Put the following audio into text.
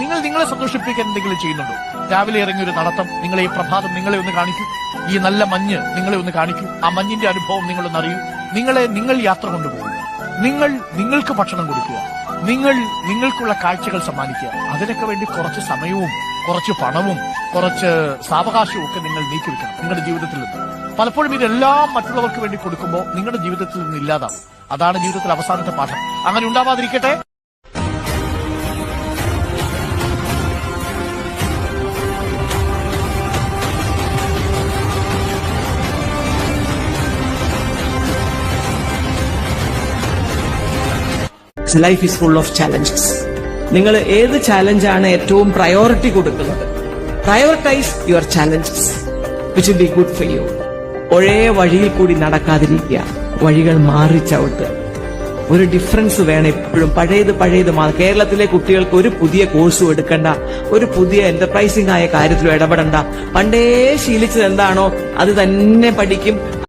നിങ്ങൾ നിങ്ങളെ സന്തോഷിപ്പിക്കാൻ എന്തെങ്കിലും ചെയ്യുന്നുണ്ടോ? രാവിലെ ഇറങ്ങിയ ഒരു നടത്തം നിങ്ങളെ ഈ പ്രഭാതം നിങ്ങളെ ഒന്ന് കാണിക്കൂ. ഈ നല്ല മഞ്ഞ് നിങ്ങളെ ഒന്ന് കാണിക്കൂ. ആ മഞ്ഞിന്റെ അനുഭവം നിങ്ങളൊന്ന് അറിയൂ. നിങ്ങളെ നിങ്ങൾ യാത്ര കൊണ്ടുപോകുക. നിങ്ങൾ നിങ്ങൾക്ക് ഭക്ഷണം കൊടുക്കുക. നിങ്ങൾ നിങ്ങൾക്കുള്ള കാഴ്ചകൾ സമ്മാനിക്കുക. അതിനൊക്കെ വേണ്ടി കുറച്ച് സമയവും കുറച്ച് പണവും കുറച്ച് സാവകാശവും ഒക്കെ നിങ്ങൾ നീക്കിവെക്കണം നിങ്ങളുടെ ജീവിതത്തിൽ നിന്ന്. പലപ്പോഴും ഇതെല്ലാം മറ്റുള്ളവർക്ക് വേണ്ടി കൊടുക്കുമ്പോൾ നിങ്ങളുടെ ജീവിതത്തിൽ നിന്ന് ഇല്ലാതാവും. അതാണ് ജീവിതത്തിൽ അവസാനത്തെ പാഠം. അങ്ങനെ ഉണ്ടാവാതിരിക്കട്ടെ. Life is full of challenges നിങ്ങൾ ഏത് ചാലഞ്ചാണ് ഏറ്റവും പ്രയോറിറ്റി കൊടുക്കുന്നത്? Prioritise your challenges which be good for you ഒരേ വഴിയിൽ കൂടി നടക്കാതിരിക്കുക. വഴികൾ മാറി ചവിട്ട്. ഒരു ഡിഫറൻസ് വേണം എപ്പോഴും. പഴയത് പഴയത് മാറും കേരളത്തിലെ കുട്ടികൾക്ക് ഒരു പുതിയ കോഴ്സും എടുക്കണ്ട. ഒരു പുതിയ എന്റർപ്രൈസിംഗ് ആയ കാര്യത്തിലും ഇടപെടണ്ട. പണ്ടേ ശീലിച്ചത് എന്താണോ അത് തന്നെ പഠിക്കും.